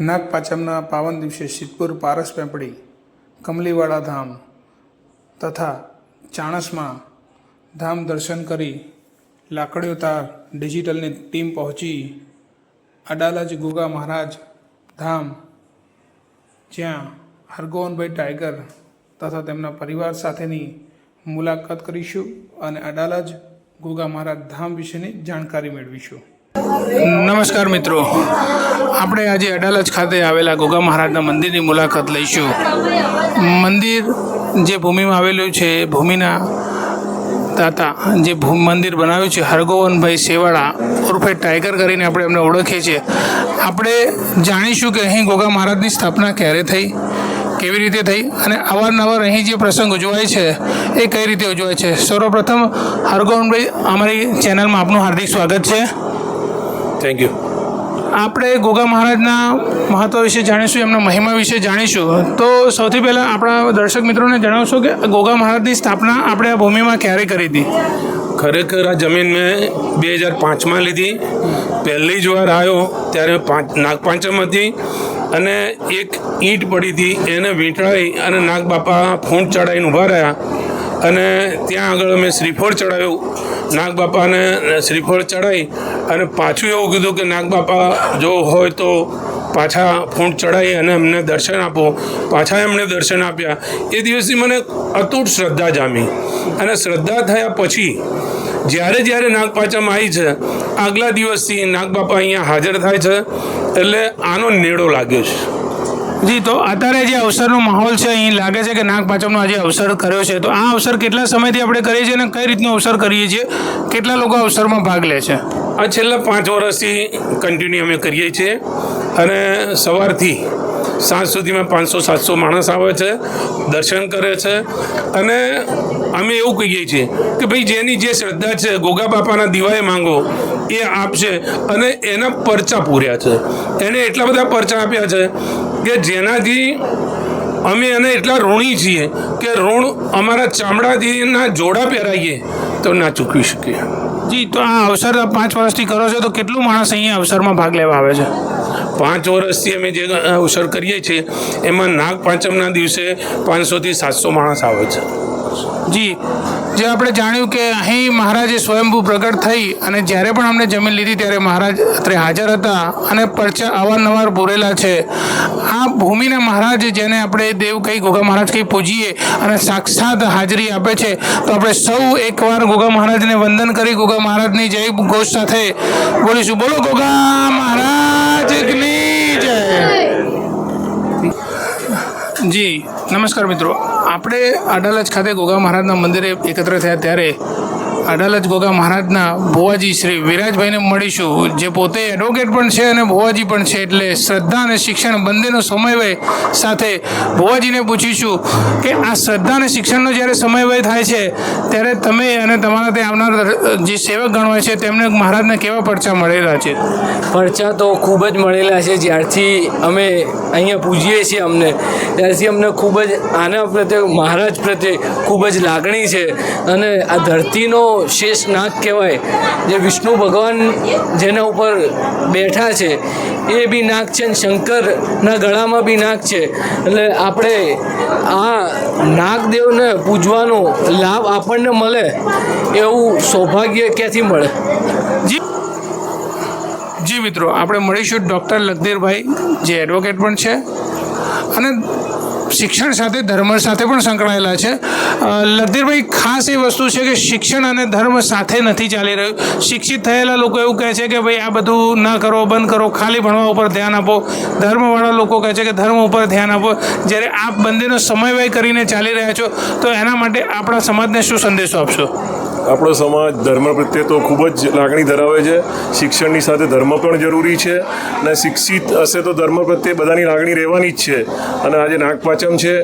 નાગપાંચમના પાવન દિવસે સિદ્ધપુર પારસ પેંપડી કમલીવાળા ધામ તથા ચાણસમાં ધામ દર્શન કરી લાકડીઓ તાર ડિજિટલની ટીમ પહોંચી. અડાલજ ગુગા મહારાજ ધામ, જ્યાં હરગોવનભાઈ ટાઈગર તથા તેમના પરિવાર સાથેની મુલાકાત કરીશું અને અડાલજ ગુગા મહારાજ ધામ વિશેની જાણકારી મેળવીશું. નમસ્કાર મિત્રો. આપણે આજે અડાલજ ખાતે આવેલા ગોગા મહારાજના મંદિરની મુલાકાત લઈશું. મંદિર જે ભૂમિમાં આવેલું છે ભૂમિના દાતા જે મંદિર બનાવ્યું છે હરગોવનભાઈ સેવાળા ઉર્ફે ટાઈગર કરીને આપણે એમને ઓળખીએ છીએ. આપણે જાણીશું કે અહીં ગોગા મહારાજની સ્થાપના ક્યારે થઈ, કેવી રીતે થઈ અને અવારનવાર અહીં જે પ્રસંગ ઉજવાય છે, એ કઈ રીતે ઉજવાય છે? સર્વપ્રથમ હરગોવનભાઈ અમારી ચેનલમાં આપનું હાર્દિક સ્વાગત છે. થેન્ક યુ આપણે ગોગા મહારાજના મહત્વ વિશે જાણીશું એમના મહિમા વિશે જાણીશું. તો સૌથી પહેલાં આપણા દર્શક મિત્રોને જણાવશો કે ગોગા મહારાજની સ્થાપના આપણે આ ભૂમિમાં ક્યારે કરી હતી? ખરેખર આ જમીન મેં બે હજાર પાંચમાં લીધી. પહેલી જ વાર આવ્યો ત્યારે પાંચ નાગપાંચમ હતી અને એક ઈંટ પડી હતી એને વીંટળાઈ અને નાગબાપા ફૂંટ ચડાવીને ઊભા રહ્યા. અને ત્યાં આગળ અમે શ્રીફળ ચડાવ્યું. નાગબાપાને શ્રીફળ ચડાવી અને પાછું એવું કીધું કે નાગબાપા જો હોય તો પાછા ફૂંટ ચડાવી અને અમને દર્શન આપો. પાછા એમણે દર્શન આપ્યા. એ દિવસથી મને અતૂટ શ્રદ્ધા જામી. અને શ્રદ્ધા થયા પછી જ્યારે જ્યારે નાગપાંચમ આવી છે, આગલા દિવસથી નાગબાપા અહીંયા હાજર થાય છે, એટલે આનો નેડો લાગ્યો છે. જી, તો અત્યારે જે અવસરનો માહોલ છે, અહીં લાગે છે કે નાગપાંચમનો આજે અવસર કર્યો છે. તો આ અવસર કેટલા સમયથી આપણે કરીએ છીએ અને કઈ રીતનો અવસર કરીએ છીએ? કેટલા લોકો અવસરમાં ભાગ લે છે? આ છેલ્લા પાંચ વર્ષથી કન્ટિન્યુ અમે કરીએ છીએ અને સવારથી સાંજ સુધીમાં પાંચસો, સાતસો માણસ આવે છે, દર્શન કરે છે અને અમે એવું કહીએ છીએ કે ભાઈ જેની જે શ્રદ્ધા છે, ગોગા બાપાના દિવાએ માંગો એ આપશે અને એના પરચા પૂર્યા છે. એને એટલા બધા પરચા આપ્યા છે કે જેનાથી અમે એને એટલા ઋણી છીએ કે ઋણ અમારા ચામડાથીના જોડા પહેરાઈએ તો ના ચૂકવી શકીએ. જી, તો આ અવસર પાંચ વર્ષથી કરો છો તો કેટલું માણસ અહીંયા અવસરમાં ભાગ લેવા આવે છે? પાંચ વર્ષથી અમે જે અવસર કરીએ છીએ, એમાં નાગ પાંચમના દિવસે પાંચસોથી સાતસો માણસ આવે છે. જી, જે આપણે જાણ્યું કે અહીં મહારાજે સ્વયંભૂ પ્રગટ થઈ અને જ્યારે પણ અમને જમીન લીધી ત્યારે મહારાજ અત્રે હાજર હતા અને પરચા અવારનવાર પૂરેલા છે. આ ભૂમિના મહારાજ જેને આપણે દેવ કહી, ગોગા મહારાજ કહી પૂજીએ અને સાક્ષાત હાજરી આપે છે, તો આપણે સૌ એકવાર ગોગા મહારાજને વંદન કરી, ગોગા મહારાજની જય ઘોષ સાથે બોલીશું. બોલો ગોગા જી નમસ્કાર મિત્રો. આપણે અડાલજ ખાતે ગોગા મહારાજના મંદિરે એકત્ર થયા ત્યારે અડાલજ ગોગા મહારાજના ભુવાજી શ્રી વિરાજભાઈને મળીશું, જે પોતે એડવોકેટ પણ છે અને ભુવાજી પણ છે, એટલે શ્રદ્ધા અને શિક્ષણ બંનેનો સમન્વય સાથે ભુવાજીને પૂછીશું કે આ શ્રદ્ધા અને શિક્ષણનો જ્યારે સમન્વય થાય છે, ત્યારે તમે અને તમારા ત્યાં આવનાર જે સેવક ગણ હોય છે, તેમને મહારાજને કેવા પરચા મળેલા છે? પરચા તો ખૂબ જ મળેલા છે, જ્યારથી અમે અહીંયા પૂજીએ છીએ અમને. ત્યારથી અમને ખૂબ જ આના પ્રત્યે, મહારાજ પ્રત્યે ખૂબ જ લાગણી છે. અને આ ધરતીનો શેષ નાગ કહેવાય, જે વિષ્ણુ ભગવાન જેના ઉપર બેઠા છે, એ બી નાગ છે અને શંકરના ગળામાં બી નાગ છે. એટલે આપણે આ નાગદેવને પૂજવાનો લાભ આપણને મળે એવું સૌભાગ્ય ક્યાંથી મળે? જી જી મિત્રો, આપણે મળીશું ડૉક્ટર લખધીરભાઈ જે એડવોકેટ પણ છે. અને શિક્ષણ સાથે ધર્મ સાથે પણ સંકળાયેલા છે. અ, લખધીરભાઈ ખાસ એ વસ્તુ છે કે શિક્ષણ અને ધર્મ સાથે નથી ચાલી રહ્યું. શિક્ષિત થયેલા લોકો એવું કહે છે કે ભાઈ આ બધું ન કરો બંધ કરો ખાલી ભણવા ઉપર ધ્યાન આપો. ધર્મવાળા લોકો કહે છે કે ધર્મ ઉપર ધ્યાન આપો. જ્યારે આપ બંનેનો સમયવય કરીને ચાલી રહ્યા છો તો એના માટે આપણા સમાજને શું સંદેશો આપશો? આપણો સમાજ ધર્મ પ્રત્યે તો ખૂબ જ લાગણી ધરાવે છે. શિક્ષણની સાથે ધર્મ પણ જરૂરી છે અને શિક્ષિત હશે તો ધર્મ પ્રત્યે બધાની લાગણી રહેવાની જ છે. અને આજે નાગપાંચમ છે,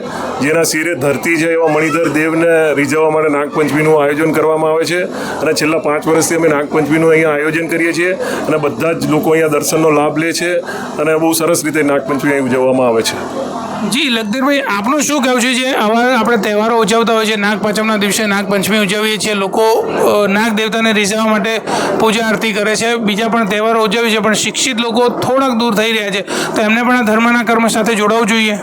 જેના શિરે ધરતી છે એવા મણિધર દેવને રીઝવવા માટે નાગપંચમીનું આયોજન કરવામાં આવે છે. અને છેલ્લા પાંચ વર્ષથી અમે નાગપંચમીનું અહીંયા આયોજન કરીએ છીએ અને બધા જ લોકો અહીંયા દર્શનનો લાભ લે છે અને બહુ સરસ રીતે નાગપંચમી અહીં ઉજવવામાં આવે છે. જી, લખધીરભાઈ, આપનું શું કહેવું છે જે આવા આપણે તહેવારો ઉજવતા હોય છે, નાગપાંચમના દિવસે નાગપંચમી ઉજવીએ છીએ, લોકો નાગ દેવતાને રીઝવવા માટે પૂજા આરતી કરે છે. બીજા પણ તહેવારો ઉજવે છે, પણ શિક્ષિત લોકો થોડાક દૂર થઈ રહ્યા છે. તો એમને પણ આ ધર્મના કર્મ સાથે જોડાવવું જોઈએ.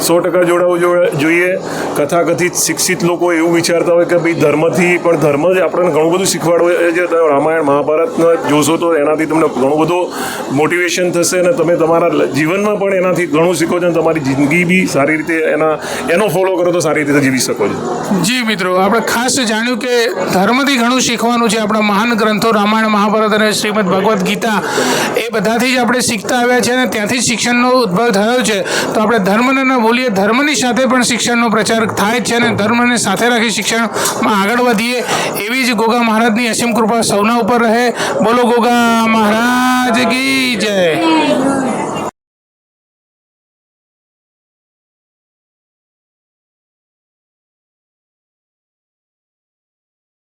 સો ટકા જોડાવવું જો- જોઈએ. કથાકથિત શિક્ષિત લોકો એવું વિચારતા હોય કે ભાઈ ધર્મથી પણ ધર્મ જ આપણને ઘણું બધું શીખવાડવું છે તમે રામાયણ, મહાભારતને જોશો તો એનાથી તમને ઘણું બધું મોટિવેશન થશે અને તમે તમારા જીવનમાં પણ એનાથી ઘણું શીખો છો અને તમારી જિંદગી બી સારી રીતે એના એનો ફોલો કરો તો સારી રીતે જીવી શકો છો. જી મિત્રો, આપણે ખાસ જાણ્યું કે ધર્મથી ઘણું શીખવાનું છે આપણા મહાન ગ્રંથો રામાયણ, મહાભારત અને શ્રીમદ ભગવદ્ ગીતા એ બધાથી જ આપણે શીખતા આવ્યા છે અને ત્યાંથી શિક્ષણનો ઉદ્ભવ થયો છે. તો આપણે ધર્મને ન ભૂલીએ ધર્મની સાથે પણ શિક્ષણનો પ્રચાર થાય છે અને ધર્મને સાથે રાખી શિક્ષણમાં આગળ વધીએ, એવી જ ગોગા મહારાજની અસીમ કૃપા સૌના ઉપર રહે. બોલો ગોગા મહારાજ કી જય.